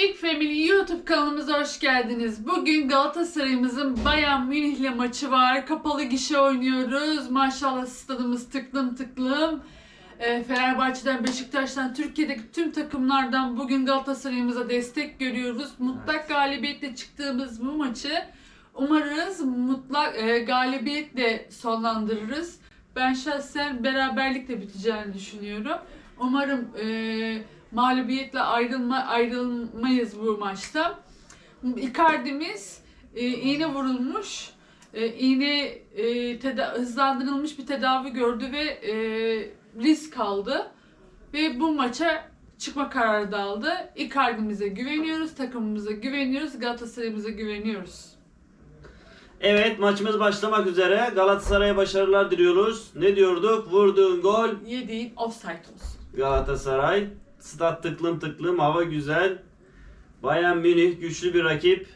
Big Family YouTube kanalımıza hoş geldiniz. Bugün Galatasaray'ımızın Bayern Münih'le maçı var. Kapalı gişe oynuyoruz. Maşallah stadımız tıklım tıklım. Ee, Fenerbahçe'den, Beşiktaş'tan, Türkiye'deki tüm takımlardan bugün Galatasaray'ımıza destek görüyoruz. Mutlak galibiyetle çıktığımız bu maçı umarız mutlak e, galibiyetle sonlandırırız. Ben şahsen beraberlikle biteceğini düşünüyorum. Umarım e, mağlubiyetle ayrılma ayrılmayız bu maçta. Icardi'miz e, iğne vurulmuş, e, iğne e, teda- hızlandırılmış bir tedavi gördü ve e, risk aldı ve bu maça çıkma kararı da aldı. Icardi'mize güveniyoruz, takımımıza güveniyoruz, Galatasaray'ımıza güveniyoruz. Evet maçımız başlamak üzere. Galatasaray'a başarılar diliyoruz. Ne diyorduk? Vurduğun gol Yediğin offside olsun. Galatasaray. Stat tıklım tıklım, hava güzel. Bayern Münih güçlü bir rakip.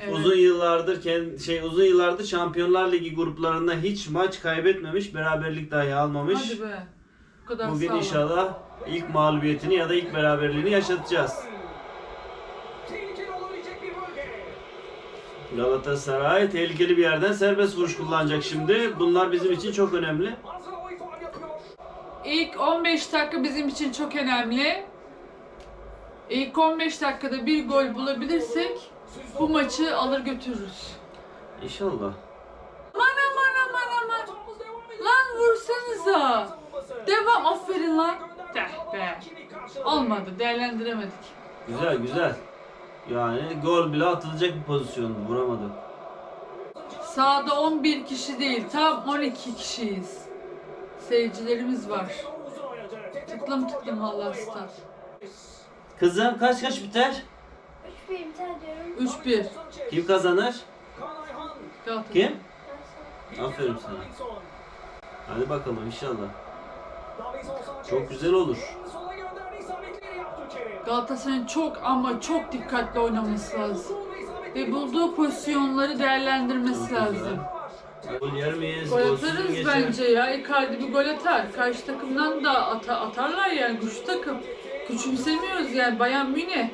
Evet. Uzun yıllardır kend- şey uzun yıllardır Şampiyonlar Ligi gruplarında hiç maç kaybetmemiş, beraberlik dahi almamış. Hadi be. Bu kadar Bugün sağlam. inşallah ilk mağlubiyetini ya da ilk beraberliğini yaşatacağız. Galatasaray tehlikeli bir yerden serbest vuruş kullanacak şimdi. Bunlar bizim için çok önemli. İlk 15 dakika bizim için çok önemli. İlk 15 dakikada bir gol bulabilirsek bu maçı alır götürürüz. İnşallah. Aman aman aman aman. Lan vursanıza. Devam aferin lan. Deh be. Olmadı değerlendiremedik. Güzel güzel. Yani gol bile atılacak bir pozisyon vuramadı. Sağda 11 kişi değil tam 12 kişiyiz. Seyircilerimiz var. Tıklım tıklım var. star. Kızım kaç kaç biter? 3 bir biter diyorum. 3-1. Sanchez. Kim kazanır? Galatasaray. Kim? Aferin sana. Hadi bakalım inşallah. Çok güzel olur. Galatasaray'ın çok ama çok dikkatli oynaması lazım. Ve bulduğu pozisyonları değerlendirmesi lazım. Gol yer miyiz? Gol Golsüz mü atarız geçer? bence ya. Icardi bir gol atar. Karşı takımdan da ata- atarlar yani güçlü takım. Küçümsemiyoruz yani Bayern Münih.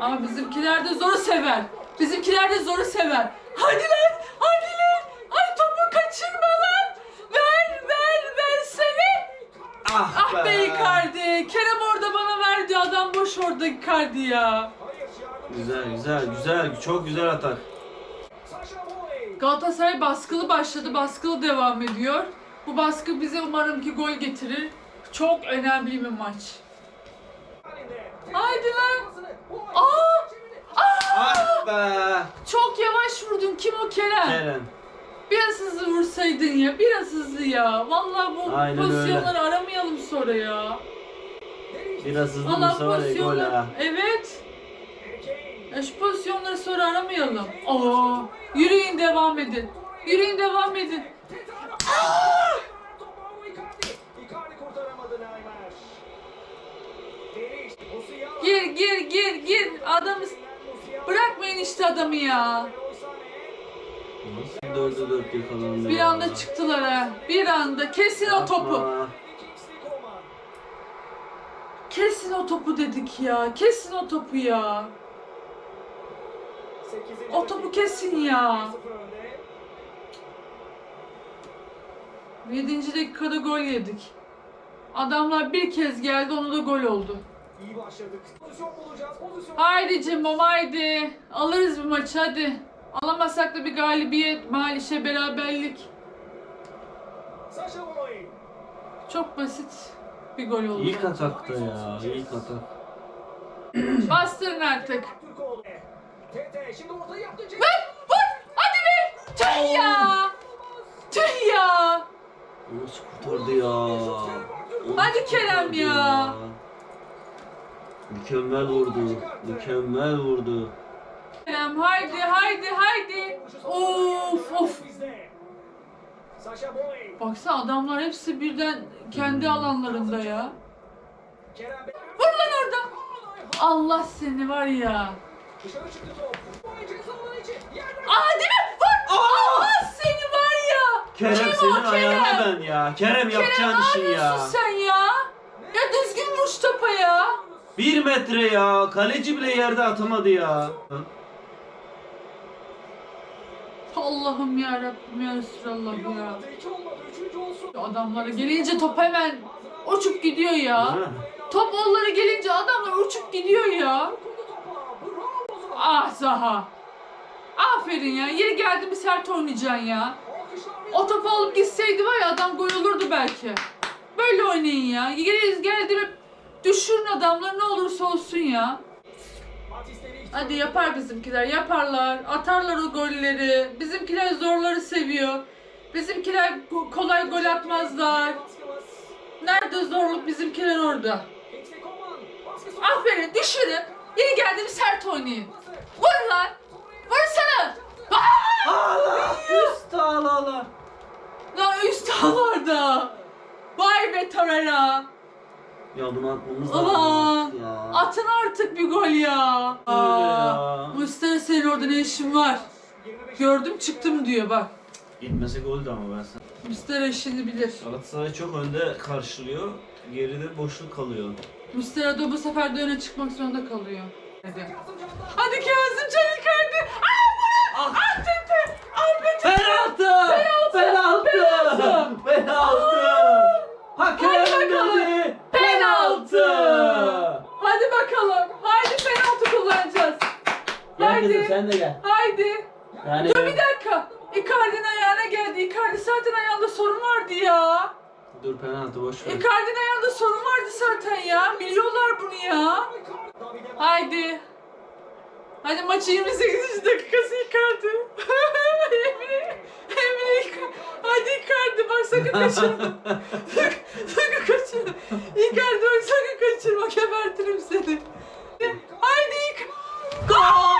Ama bizimkiler de zoru sever. Bizimkiler de zoru sever. Hadi lan! Hadi lan! Ay topu kaçırma lan! Ver ver versene! Ah, Ah be Icardi! Kerem orada bana verdi. Adam boş orada Icardi ya. Güzel güzel güzel. Çok güzel atak. Galatasaray baskılı başladı. Baskılı devam ediyor. Bu baskı bize umarım ki gol getirir. Çok önemli bir maç. Haydi lan! Aa! Ah be. Çok yavaş vurdun. Kim o Kerem? Kerem. Biraz hızlı vursaydın ya. Biraz hızlı ya. Vallahi bu Aynen pozisyonları aramayalım sonra ya. Biraz hızlı Allah vursa var ya gol ha. Evet. Ya şu pozisyonları sonra aramayalım. Aa, yürüyün devam edin. Yürüyün devam edin. Musiala. Gir gir gir gir. Adamı bırakmayın işte adamı ya. Dört yakalandı Bir anda çıktılar ha. Bir anda kesin o topu. Kesin o topu dedik ya. Kesin o topu ya. O topu kesin ya. 1-0 önde. 7. dakikada gol yedik. Adamlar bir kez geldi onu da gol oldu. İyi başladık. Pozisyon bulacağız. Pozisyon. Haydi Cimbom haydi. Alırız bu maçı hadi. Alamazsak da bir galibiyet, malişe beraberlik. Çok basit bir gol oldu. İlk atakta ya. ilk atak. Bastırın artık. Tete şimdi ortaya yaptı. Vur! Vur! Hadi be! Tüh ya! Tüh ya! Nasıl kurtardı ya? Hadi Kerem kurtardı ya. Mükemmel vurdu. Mükemmel vurdu. Kerem haydi haydi haydi. Of of. Boey. Baksana adamlar hepsi birden kendi alanlarında ya. Kerem. Vur lan orada. Allah seni var ya. Dışarı çıktı top. Boey ceza alanı içi. Yerden. Aa değil mi? Vur! Allah seni var ya. Kerem Kim o senin Kerem? ayağına ben ya. Kerem Kerem yapacağın ne işin ya. yapıyorsun sen ya? Ya düzgün vur şu topa ya. Bir metre ya. Kaleci bile yerde atamadı ya. Allah'ım ya Rabbim ya Resulallah Bir ya. olmadı, iki olmadı, üçüncü olsun. Adamlara gelince top hemen uçup gidiyor ya. Ha. Top onlara gelince adamlar uçup gidiyor ya. Dokundu topa. Bravo Zaha. Ah Zaha. Aferin ya. Yeri geldi mi sert oynayacaksın ya. O topu alıp gitseydi var ya adam gol olurdu belki. Böyle oynayın ya. Yeri geldi düşürün adamları ne olursa olsun ya. Hadi yapar bizimkiler. Yaparlar. Atarlar o golleri. Bizimkiler zorları seviyor. Bizimkiler kolay gol atmazlar. Nerede zorluk bizimkiler orada. Aferin düşürün. Yeni geldi Pası. Vur lan. Vursana. Aa! Allah! Üst Allah! Lan üst ağlarda. Vay be Torreira. Ya bunu atmamız lazım. Ya. Atın artık bir gol ya. Ya. Mustafa senin orada ne işin var? 25 Gördüm çıktım diyor bak. Gitmese goldü ama ben sana. Mustafa işini bilir. Galatasaray çok önde karşılıyor. Geride boşluk kalıyor. Mustafa da bu sefer de öne çıkmak zorunda kalıyor. Hadi. Kazım Çelik. Aa Ah. bunu! Ah Tete! Ah be Tete! Penaltı! Penaltı! Penaltı! Penaltı! Hakem Hadi bakalım. dedi! Penaltı! Hadi bakalım. Haydi penaltı kullanacağız. Gel kızım Haydi. sen de gel. Haydi. Yani Dur bir dakika. Icardi'nin ayağına geldi. Icardi zaten ayağında sorun vardı ya. Dur penaltı boş ver. Icardi'nin ayağında sorun vardı zaten ya. Miliyorlar bunu ya. Haydi. Hadi maçı 28. dakikası Icardi. Emre, Emre Icardi. Hadi Icardi bak sakın kaçırma. sakın, kaçırma. Icardi bak sakın kaçırma. Gebertirim seni. Haydi Icardi. Gol!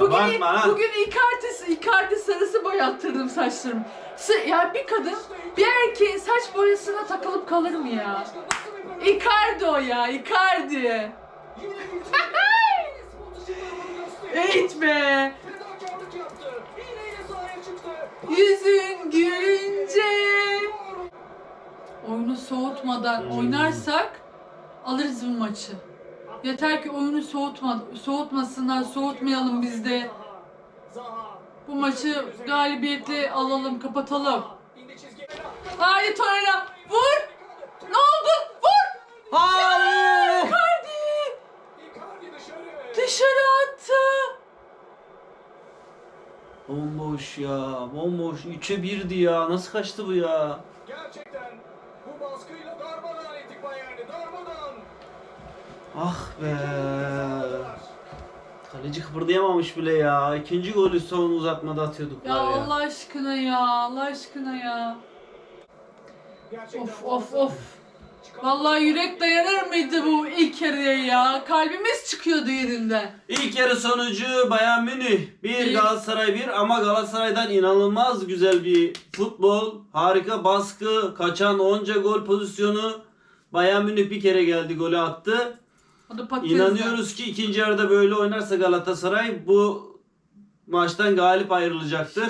Bugün, lan. bugün Icardi, Icardi sarısı boyattırdım saçlarımı. Sı- Ya bir kadın bir erkeğin saç boyasına takılıp kalır mı ya? Icardi o ya Icardi. Eğit be. Yüzün gülünce. Oyunu soğutmadan Hmm. oynarsak alırız bu maçı. Yeter ki oyunu soğutma, soğutmasınlar, soğutmayalım biz de. Bu maçı galibiyetle alalım, kapatalım. Haydi Torreira, vur! Ne oldu? Vur! Hayır! Icardi! Dışarı attı. Bomboş ya, bomboş. 3'e 1'di ya. Nasıl kaçtı bu ya? Gerçekten bu baskıyla Ah be. Kaleci kıpırdayamamış bile ya. İkinci golü son uzatmada atıyorduk Ya var ya. Allah aşkına ya, Allah aşkına ya. Of of of. Vallahi yürek dayanır mıydı bu ilk yarıya ya? Kalbimiz çıkıyordu yerinden. İlk yarı sonucu Bayern Münih 1 Bir. Galatasaray 1 ama Galatasaray'dan inanılmaz güzel bir futbol, harika baskı, kaçan onca gol pozisyonu. Bayern Münih bir kere geldi golü attı. İnanıyoruz ki ikinci yarıda böyle oynarsa Galatasaray bu maçtan galip ayrılacaktır.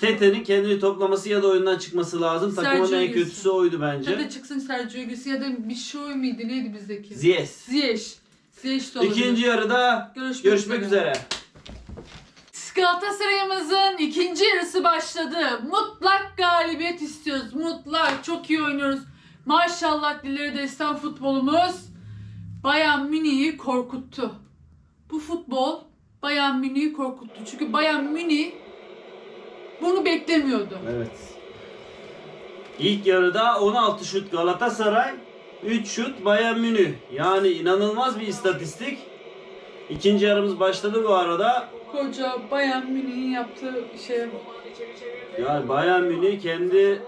Tete'nin kendini toplaması ya da oyundan çıkması lazım. Takımın en kötüsü oydu bence. Tete çıksın Sergio Güsi ya da bir şey miydi neydi bizdeki? Ziyech. Ziyech. Ziyech de olabilir. İkinci yarıda Görüşmek, görüşmek üzere. Galatasaray'ımızın ikinci yarısı başladı. Mutlak galibiyet istiyoruz. Mutlak. Çok iyi oynuyoruz. Maşallah dilleri destan futbolumuz Bayern Münih'i korkuttu. Bu futbol Bayern Münih'i korkuttu. Çünkü Bayern Münih bunu beklemiyordu. Evet. İlk yarıda 16 şut Galatasaray, 3 şut Bayern Münih. Yani inanılmaz bir istatistik. İkinci yarımız başladı bu arada. Koca Bayern Münih'in yaptığı şey. Yani Bayern Münih kendi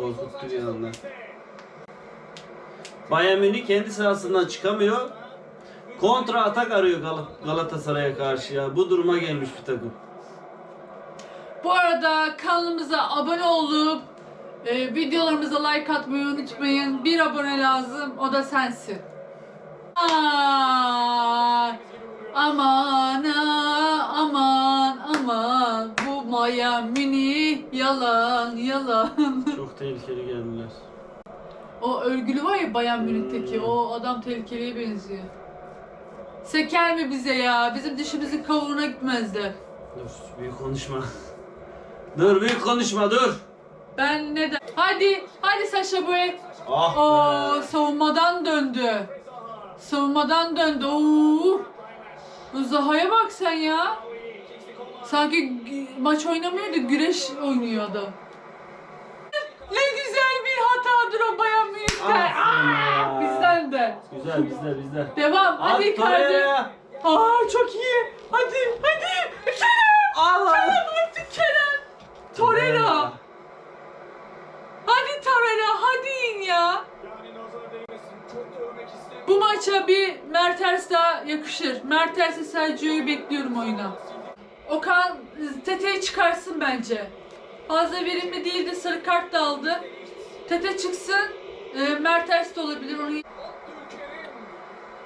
korkuttu bir anda. Bayern Münih kendi sahasından çıkamıyor. Kontra atak arıyor Gal- Galatasaray'a karşı ya. Bu duruma gelmiş bir takım. Bu arada kanalımıza abone olup e, videolarımıza like atmayı unutmayın. Bir abone lazım, o da sensin. Aa, aman aman aman bu Maya Mini yalan yalan. Tehlikeli geldiler. o örgülü var ya Bayan Münih'teki o adam tehlikeliye benziyor. Seker mi bize ya? Bizim dişimizin kavuğuna gitmezler. Dur büyük konuşma. dur büyük konuşma dur. Ben neden? Hadi, hadi Saşa Boy. Ah Oo, be. savunmadan döndü. Savunmadan döndü. Oo. Bu Zaha'ya bak sen ya. Sanki gü- maç oynamıyordu, güreş oynuyordu. Ne güzel bir hatadır o Bayan Münih'ten. Aferin Aa, bizden de. Güzel bizde bizde. Devam. Hadi At Icardi. oraya. Aa çok iyi. Hadi, hadi. Kerem. Allah. Kerem artık Kerem. Torreira. Hadi Torreira, hadi in ya. Bu maça bir Mertens daha yakışır. Mertens'e Sergio'yu bekliyorum oyuna. Okan Tete'yi çıkarsın bence. Fazla verimli değildi, sarı kart da aldı. Tete çıksın, e, Mertens de olabilir. Onu...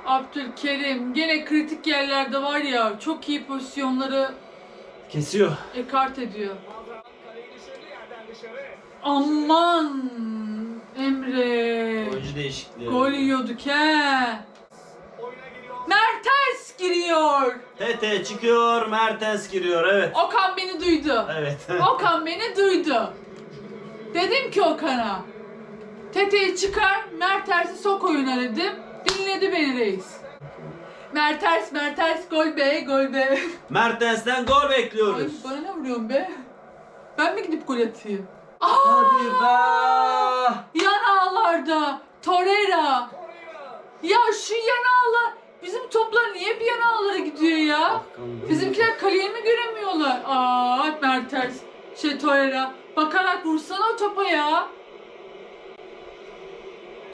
Abdülkerim. Gene kritik yerlerde var ya çok iyi pozisyonları Kesiyor. ekart ediyor. Aman Emre. Oyuncu değişikliği. Gol yiyorduk he. Mertens giriyor. Tete çıkıyor, Mertens giriyor evet. Okan beni duydu. Evet. Okan beni duydu. Dedim ki Okan'a. Tete'yi çıkar, Mertens'i sok oyuna dedim. Dinledi beni reis. Mertens, Mertens gol be, gol be. Mertens'ten gol Ay, bekliyoruz. bana ne vuruyorsun be? Ben mi gidip gol atayım? Aa, Hadi be. yan ağlarda. Torreira. Torreira. Ya şu yan ağlar. Bizim toplar niye bir yan ağlara gidiyor ya? Bizimkiler kaleyi mi göremiyorlar? Aa Mertens. Şey Torreira. Bakarak vursana o topa ya.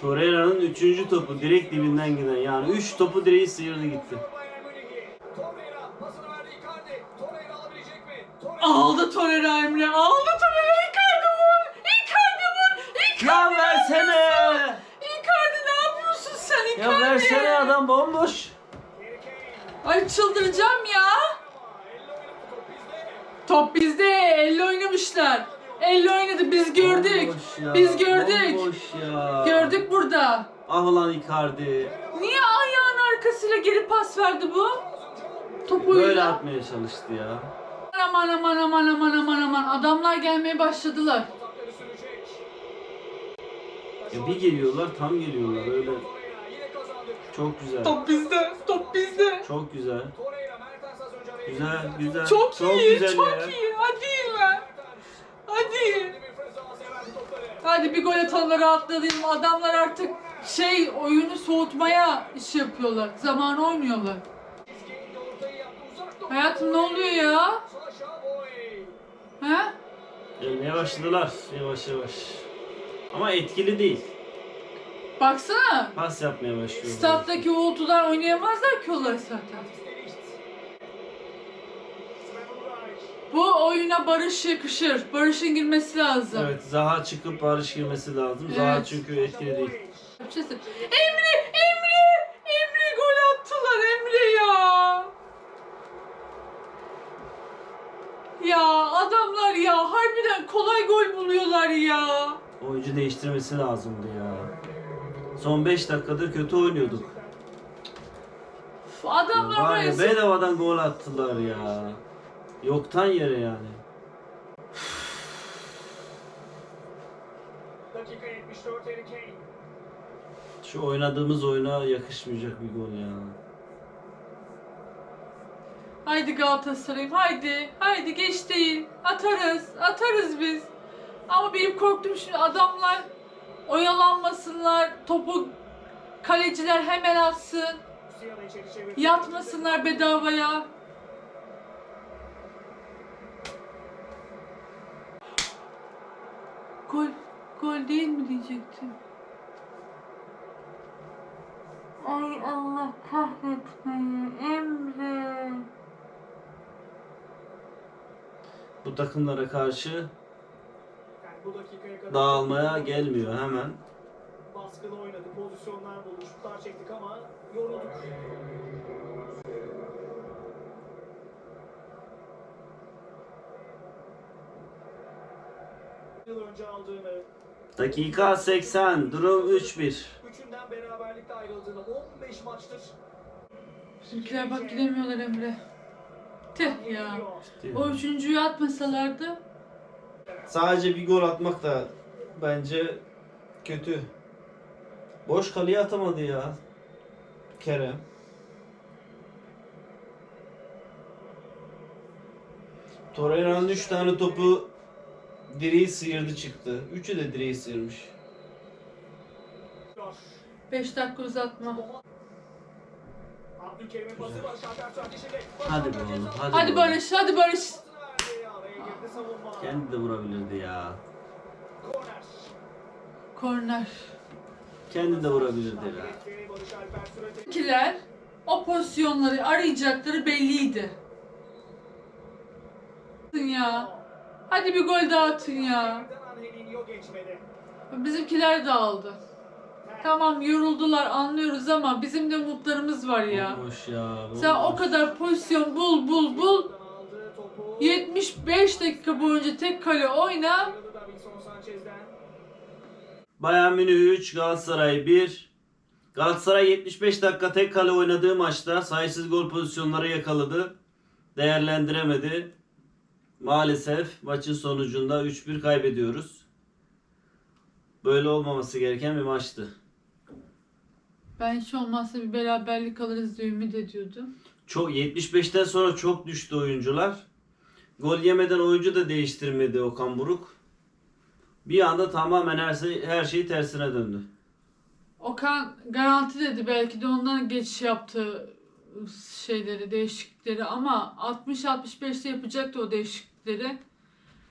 Torreira'nın üçüncü topu direkt dibinden giden yani üç topu direği sıyırdı gitti. Aldı Torreira Emre. Aldı Torreira. Icardi vur. Icardi vur. Icardi. Ya versene. Icardi ne yapıyorsun sen Icardi? Ya versene adam bomboş. Ay çıldıracağım ya. Top bizde. Top. Elle oynamışlar. Elle oynadı. Biz gördük. Bomboş ya, Biz gördük. Bomboş ya. Gördük burada. Ah ulan Icardi. Niye ayağın arkasıyla geri pas verdi bu? Topu Böyle atmaya çalıştı ya. Aman aman aman aman aman aman. Adamlar gelmeye başladılar. Ya bir geliyorlar tam geliyorlar öyle. Çok güzel. Top bizde. Top bizde. Çok güzel. Güzel güzel. Çok, iyi. güzel çok ya. iyi. Hadi lan. Hadi. Hadi bir gol atanları atladım. Adamlar artık şey oyunu soğutmaya iş yapıyorlar. Zaman oynuyorlar. Hayatım ne oluyor ya? He? Gelmeye başladılar yavaş yavaş. Ama etkili değil. Baksana. Pas yapmaya başlıyor. Stat'taki uğultudan oynayamazlar ki onları zaten. Bu oyuna Barış yakışır. Barış'ın girmesi lazım. Evet Zaha çıkıp Barış girmesi lazım. Zaha Evet. çünkü etkili değil. Yapacağız. Emre! Emre! Emre gol attılar Emre ya! Ya adamlar ya harbiden kolay gol buluyorlar ya. Oyuncu değiştirmesi lazımdı ya. Son 5 dakikadır kötü oynuyorduk. Adamlar Var ya ya bedavadan gol attılar ya. Yoktan yere yani. Dakika 74 Harry Kane. Şu oynadığımız oyuna yakışmayacak bir gol ya. Haydi Galatasaray'ım haydi. Haydi geç değil. Atarız. Atarız biz. Ama benim korktuğum şimdi adamlar oyalanmasınlar. Topu kaleciler hemen atsın. Yatmasınlar bedavaya. Gol, gol değil mi diyecektim. Ay Allah kahretmeyi Emre. Bu takımlara karşı Yani bu dakikaya kadar dağılmaya gelmiyor hemen. baskılı oynadı. Pozisyonlar buldu. Şutlar çektik ama yorulduk. Yıl önce aldığını, Dakika 80, durum 3-1. üçünden beraberlikle ayrıldığını 15 maçtır Bizimkiler bak gidemiyorlar Emre. Tüh ya. O üçüncüyü atmasalardı. Sadece bir gol atmak da bence kötü. Boş kaleye atamadı ya. Kerem. Torreira'nın 3 tane topu direği sıyırdı çıktı. Üçü de direği sıyırmış. 5 dakika uzatma. Hadi be oğlum, hadi, Hadi be Barış, hadi Barış. Savunma. Kendi de vurabilirdi ya. Korner. Korner. Kendi de vurabilirdi ya. Bizimkiler o pozisyonları arayacakları belliydi. Ya. Hadi bir gol daha atın ya. Bizimkiler dağıldı. Tamam yoruldular anlıyoruz ama bizim de umutlarımız var ya. Boş ya. Sen o kadar pozisyon bul bul bul. Aldı topu. 75 dakika boyunca tek kale oyna. Bayern Münih 3, Galatasaray 1. Galatasaray 75 dakika tek kale oynadığı maçta sayısız gol pozisyonları yakaladı. Değerlendiremedi. Maalesef maçın sonucunda 3-1 kaybediyoruz. Böyle olmaması gereken bir maçtı. Ben hiç olmazsa bir beraberlik alırız diye ümit ediyordum. Çok 75'ten sonra çok düştü oyuncular. Gol yemeden oyuncu da değiştirmedi Okan Buruk. Bir anda tamamen her şey, her şey tersine döndü. Okan garanti dedi belki de ondan geçiş yaptı şeyleri, değişiklikleri ama 60-65'te yapacaktı o değişiklikleri.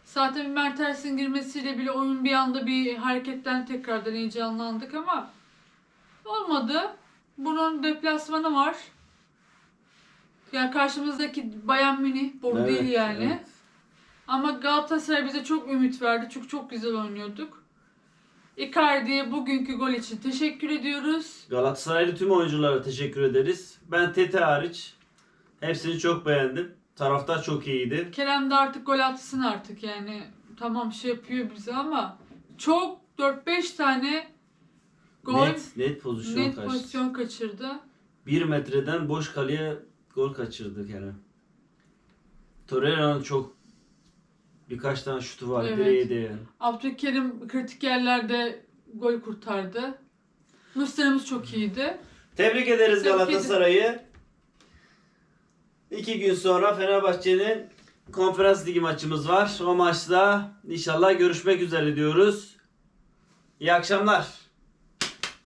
Zaten Mertens'in girmesiyle bile oyun bir anda bir hareketten tekrardan heyecanlandık ama olmadı. Bunun deplasmanı var. Yani karşımızdaki Bayern Münih, bu değil yani. evet. Ama Galatasaray bize çok ümit verdi. Çünkü çok güzel oynuyorduk. Icardi'ye bugünkü gol için teşekkür ediyoruz. Galatasaraylı tüm oyunculara teşekkür ederiz. Ben Tete hariç hepsini çok beğendim. Taraftar çok iyiydi. Kerem de artık gol atsın artık yani. Tamam şey yapıyor bize ama çok 4-5 tane gol Net, net pozisyon net kaçtı. pozisyon kaçırdı. Bir metreden boş kaleye gol kaçırdı Kerem. Torreira'nın çok birkaç tane şutu var Evet. direğe değen. Abdülkerim kritik yerlerde gol kurtardı. Muslera'mız çok iyiydi. Tebrik ederiz Tebrik Galatasaray'ı. İki gün sonra Fenerbahçe'nin konferans ligi maçımız var. O maçta inşallah görüşmek üzere diyoruz. İyi akşamlar.